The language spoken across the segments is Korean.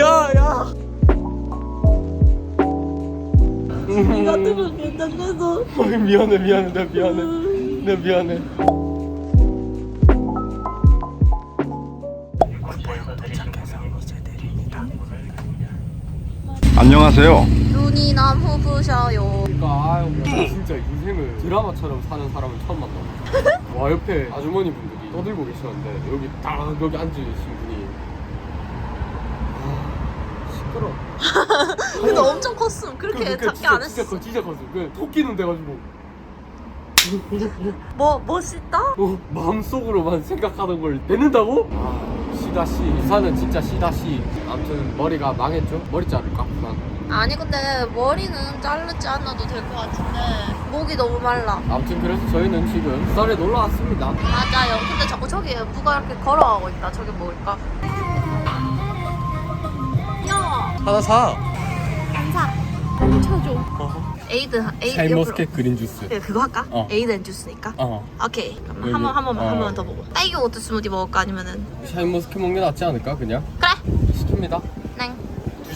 야, 야. 들어 괜찮겠어. 어이, 미안해, 미안해, 나 미안해. 나 미안해. 안녕하세요. 눈이 너무 부셔요. 그러니까 아, 진짜 인생을 드라마처럼 사는 사람은 처음 만나. 와 옆에 아주머니 분들이 떠들고 계시는데 여기 딱 여기 앉으신 분이 아, 시끄러. 근데 엄청 컸음. 그렇게 작게 안 진짜 했어. 커, 진짜 컸어. 그 토끼는 돼가지고 뭐 멋있다? 어, 마음속으로만 생각하는 걸 내는다고? 아 시다시 부산은 진짜 시다시. 아무튼 머리가 망했죠. 머리 자를까 부산. 아니 근데 머리는 자르지 않아도 될 것 같은데 목이 너무 말라. 아무튼 그래서 저희는 지금 썰에 놀러 왔습니다. 맞아요. 근데 자꾸 저기 누가 이렇게 걸어가고 있다. 저게 뭘까? 야 하나 사. 감사. 쳐줘. 어허. 에이드 에이드 샤인머스켓 그린 주스. 그래, 그거 할까? 어. 에이드 주스니까? 어. 오케이. 그럼 한 번 한 번만 한 어. 번만 더 보고 딸기 오트 스무디 먹을까? 아니면은? 샤인머스켓 먹는 게 낫지 않을까 그냥? 그래. 시킵니다. 넹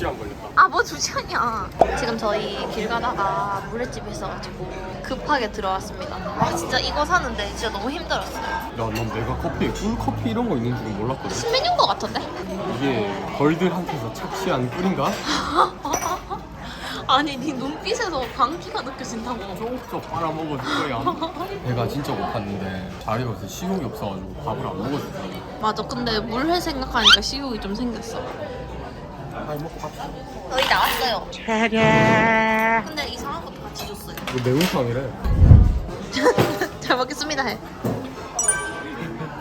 2시간 걸렸다. 아, 뭐 2시간이야. 지금 저희 길 가다가 물회 집에 있어가지고 급하게 들어왔습니다. 아, 진짜 이거 사는데 진짜 너무 힘들었어요. 야, 난 내가 커피, 꿀커피 이런 거 있는 줄은 몰랐거든. 신메뉴인 것 같은데? 이게 벌들한테서 착취한 꿀인가? 아니, 네 눈빛에서 광기가 느껴진다고. 쪽쪽 빨아먹어줄 거야. 배가 진짜 못 봤는데 자리에서 식욕이 없어가지고 밥을 안 먹어주더라고. 맞아, 근데 물회 생각하니까 식욕이 좀 생겼어. 빨리 먹고 밥. 저희 나왔어요. 근데 이상한 것도 같이 줬어요. 이거 매운탕이래. 잘 먹겠습니다 해.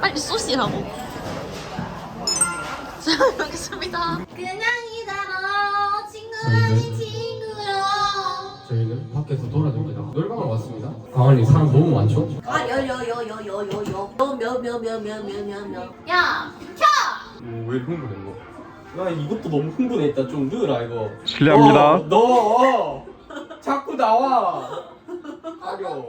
빨리 쏘시라고. 잘 먹겠습니다. 그냥 이다라 친구라니 친구야. 저희는 밖에서 돌아다니다 놀방을 왔습니다. 강원리 사람 너무 많죠? 아 여여여여여여여 몇몇몇몇몇몇몇 야 켜! 음, 왜 흥분했노? 야 이것도 너무 흥분했다. 좀 넣으라 이거. 실례합니다. 어, 넣어. 자꾸 나와. 가려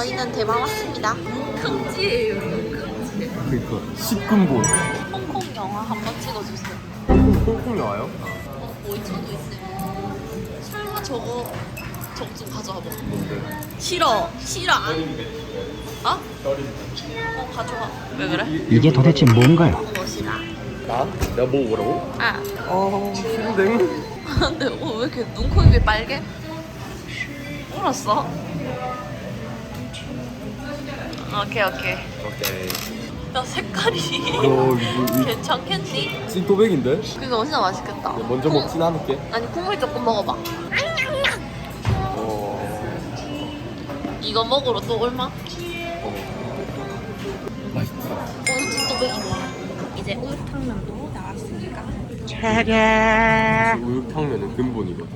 저희는 대만 왔습니다. 큰지예요. 큰지. 그니까 10분본 홍콩 영화 한 번 찍어주세요. 콩콩 나와요? 어, 오이천도 있어요. 설마 저거 저거 좀 가져와 봐. 뭔데? 싫어. 싫어. 안. 어? 어 가져와. 왜 그래? 이게 도대체 뭔가요? 어 싫어. 나? 내가 뭐 뭐라고? 아. 아 싫은데 근데 어, 왜 이렇게 눈, 코, 입이 빨개? 울었어? 오케이 오케이. 오케이 야 색깔이 너 이거 괜찮겠니? 찐또백인데? 그거 진짜 맛있겠다. 먼저 국- 먹진 않을게 아니 국물 조금 먹어봐. 어... 이거 먹으러 또 얼마? 맛있다 오늘 찐또백이네. 이제 우육탕면도 나왔으니까 우육탕면은 근본이거든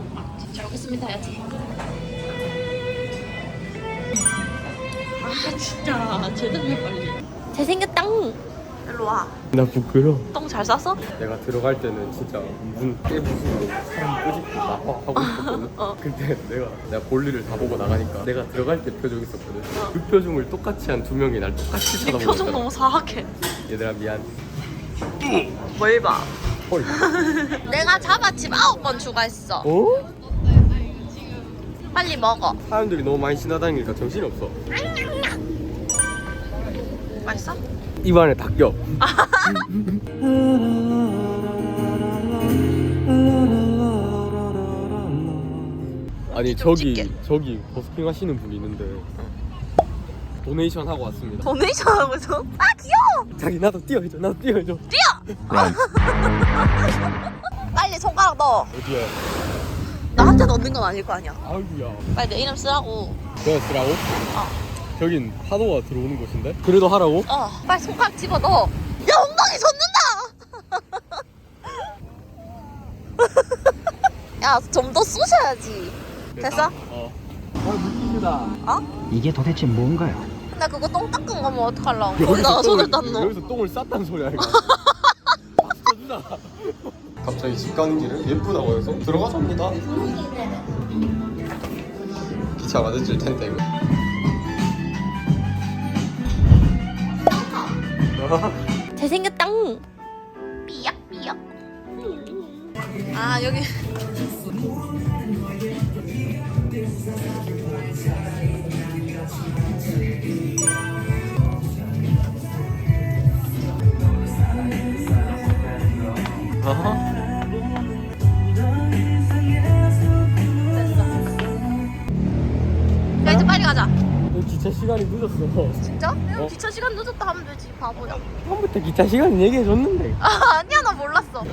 잘 먹겠습니다 해야지. 아 진짜 제대로 해 빨리. 잘생겼다. 일로 와. 나 부끄러워 똥 잘 쌌어? 내가 들어갈 때는 진짜 문 깨부수고 사람 꼬집고 나와 하고 있었거든 어. 근데 내가 내가 볼일을 다 보고 나가니까 내가 들어갈 때 표정 있었거든 그 표정을 똑같이 한 두 명이 날 똑같이 네 쳐다보고 표정 있더라. 너무 사악해. 얘들아 미안 뭘 봐? 헐 내가 자바칩 아홉 번 추가했어. 어? 빨리 먹어. 사람들이 너무 많이 지나다니니까 정신이 없어 맛있어? 입안에 닦여 아니 좀 저기 찍게. 저기 버스킹 하시는 분이 있는데 도네이션 하고 왔습니다 도네이션 하고 있어? 아 귀여워. 자기 나도 뛰어해줘 나도 뛰어해줘 뛰어. 빨리 손가락 넣어. 어디야 나한테 넣는 건 아닐 거 아니야. 아이구야 빨리 내 이름 쓰라고. 내가 쓰라고? 어. 저긴 파도가 들어오는 곳인데? 그래도 하라고? 어. 빨리 손가락 집어 넣어. 야 엉덩이 젖는다. 야 좀 더 쑤셔야지 됐어? 어. 아 물기시다. 이게 도대체 뭔가요? 나 그거 똥 닦은 거면 어떡하려고 거기다가 손을 땄노 여기서 똥을 쌌다는 소리야 이거. 터진다. 갑자기 집 가는 길에 예쁘다고 해서 들어가자입니다. 기차 맞을 텐데 이거. 잘생겼다 삐약 삐약 아 여기 야 이제 빨리 가자 기차 시간이 늦었어. 진짜? 어? 기차 시간 늦었다 하면 되지 바보야 처음부터 기차 시간 얘기해 줬는데. 아, 아니야 나 몰랐어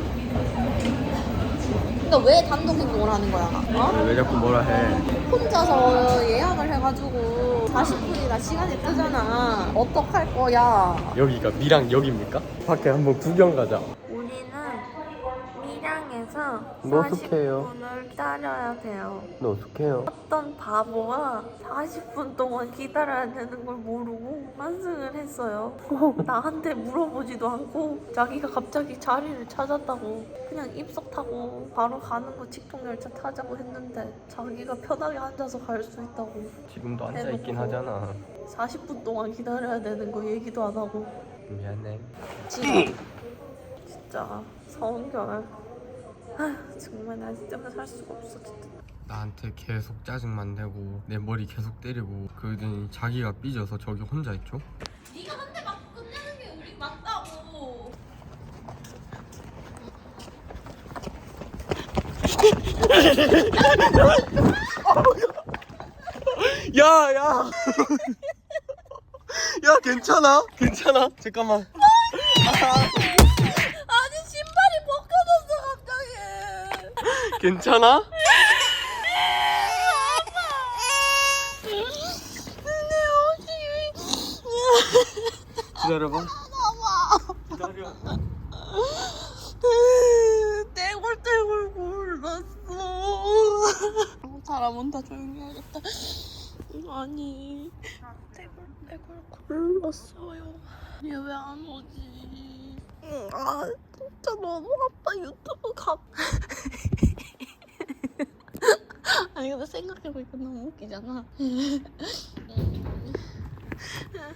그러니까 왜 단독 행동을 하는 거야 어? 왜 자꾸 뭐라 해? 혼자서 예약을 해가지고 40분이나 시간이 뜨잖아 어떡할 거야 여기가 미랑 여기입니까? 밖에 한번 구경 가자. 밀양에서 뭐 어떡해요? 40분을 기다려야 돼요 너 어떡해요? 어떤 바보가 40분 동안 기다려야 되는 걸 모르고 환승을 했어요. 나한테 물어보지도 않고 자기가 갑자기 자리를 찾았다고 그냥 입석 타고 바로 가는 거 직통 열차 타자고 했는데 자기가 편하게 앉아서 갈 수 있다고 지금도 앉아 있긴 하잖아. 40분 동안 기다려야 되는 거 얘기도 안 하고 미안해. 진짜 진짜 성결 아휴 정말 나 진짜 살 수가 없어 진짜 나한테 계속 짜증만 내고 내 머리 계속 때리고 그러더니 자기가 삐져서 저기 혼자 있죠? 네가 한 대 맞고 끝내는 게 우리 맞다고. 야, 야. 야, 괜찮아? 괜찮아? 잠깐만. 아 괜찮아? 기다려봐. 기다려. 떼굴떼굴 굴렀어. 사람 온다 조용히 해야겠다. 아니 떼굴떼굴 굴렀어요. 얘 왜 안 오지? 아 진짜 너무 아파 유튜브 각. 아니 근데 생각해보니까 너무 웃기잖아. 자,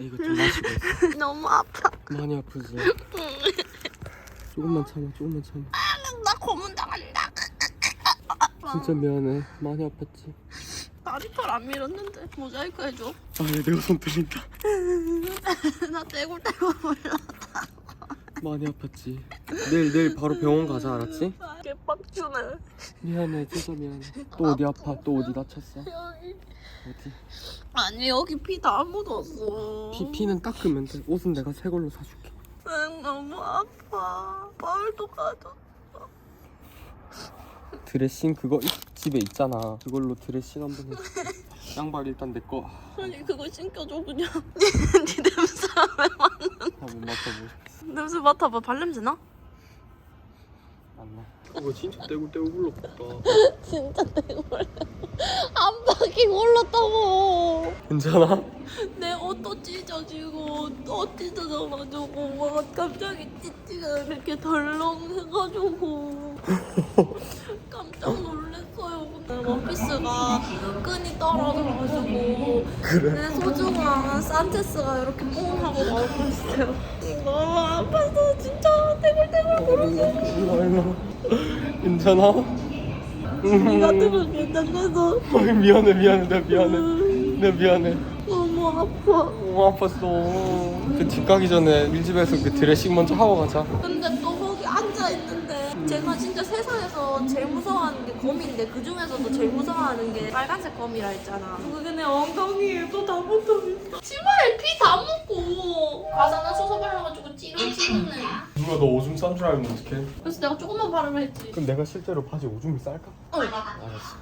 이거 좀 마시고 있어. 너무 아파. 많이 아프지? 조금만 참아, 조금만 참아. 나 고문 당한다. 진짜 미안해. 많이 아팠지? 다리털 안 밀었는데 모자이크 해줘. 아, 얘 내가 손 들린다. 나 떼굴떼굴 몰라. 많이 아팠지? 내일, 내일 바로 병원 가자, 알았지? 개빡주네. 미안해, 진짜 미안해. 또 어디 아파? 또 어디 다쳤어? 여기. 어디? 아니 여기 피 다 묻었어. 피, 피는 닦으면 돼. 옷은 내가 새 걸로 사줄게. 응, 너무 아파. 마을도 가졌어. 드레싱 그거 있- 집에 있잖아. 그걸로 드레싱 한 번 해. 양발 일단 내 거. 아니 그거 신겨줘 그냥. 네 냄새? 한번 맡아보자. 냄새 맡아봐. 발냄새 나? 안 나. 이거 진짜 떼굴떼굴 굴렀다. 진짜 떼굴. 한 바퀴 굴렀다고. 괜찮아? 내 옷도 찢어지고 또 찢어져가지고 막 갑자기 찢지가 이렇게 덜렁 해가지고 깜짝 놀랐어요. 근데 원피스가 끈이 떨어져가지고 내 소중한 산체스가 이렇게 뽕 하고 나오고 있어요. 너무 아파서 진짜 떼굴떼굴 굴었어. 일로 일로. 괜찮아? 네가 들으면 괜찮아서 어이, 미안해 미안해 내가 미안해. 내가 미안해. 너무 아파. 너무 아팠어. 그집 가기 전에 일집에서 그 드레싱 먼저 하고 가자. 근데 또 거기 앉아 있는데 제가 진짜 세상에서 제일 무서워하는 게 거미인데 그 중에서도 제일 무서워하는 게 빨간색 거미라 했잖아. 내 엉덩이에 또다 붙어 있어. 치마에 피 다 묻고 가사나 수서 발라가지고 찌글찌글해. 너 오줌 싼 줄 알면 어떡해? 그래서 내가 조금만 바르면 했지. 그럼 내가 실제로 바지 오줌을 쌀까?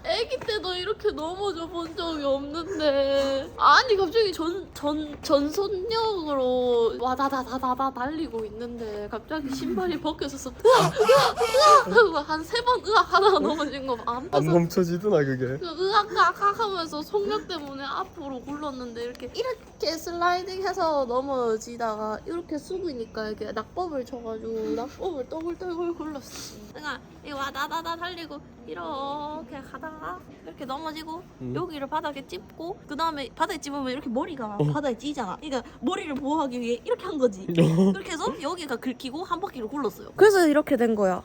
아기 때도 이렇게 넘어져 본 적이 없는데. 아니 갑자기 전 전 전손력으로 와다다다다다 달리고 있는데 갑자기 신발이 벗겨져서 으악 으악 으악 하고 한 세 번 으악 하다가 넘어진 거안 안 멈춰지더나 그게? 그 으악 으악 하면서 속력 때문에 앞으로 굴렀는데 이렇게 이렇게 슬라이딩해서 넘어지다가 이렇게 숙이니까 이렇게 낙법을 쳐가지고 낙법을 떠글떠글 굴렀어. 그러니까 이 와다다다 달리고 이렇게 가다가 이렇게 넘어지고 음. 여기를 바닥에 찝고 그 다음에 바닥에 찝으면 이렇게 머리가 바닥에 찌잖아. 그러니까 머리를 보호하기 위해 이렇게 한 거지. 그렇게 해서 여기가 긁히고 한 바퀴를 굴렀어요. 그래서 이렇게 된 거야.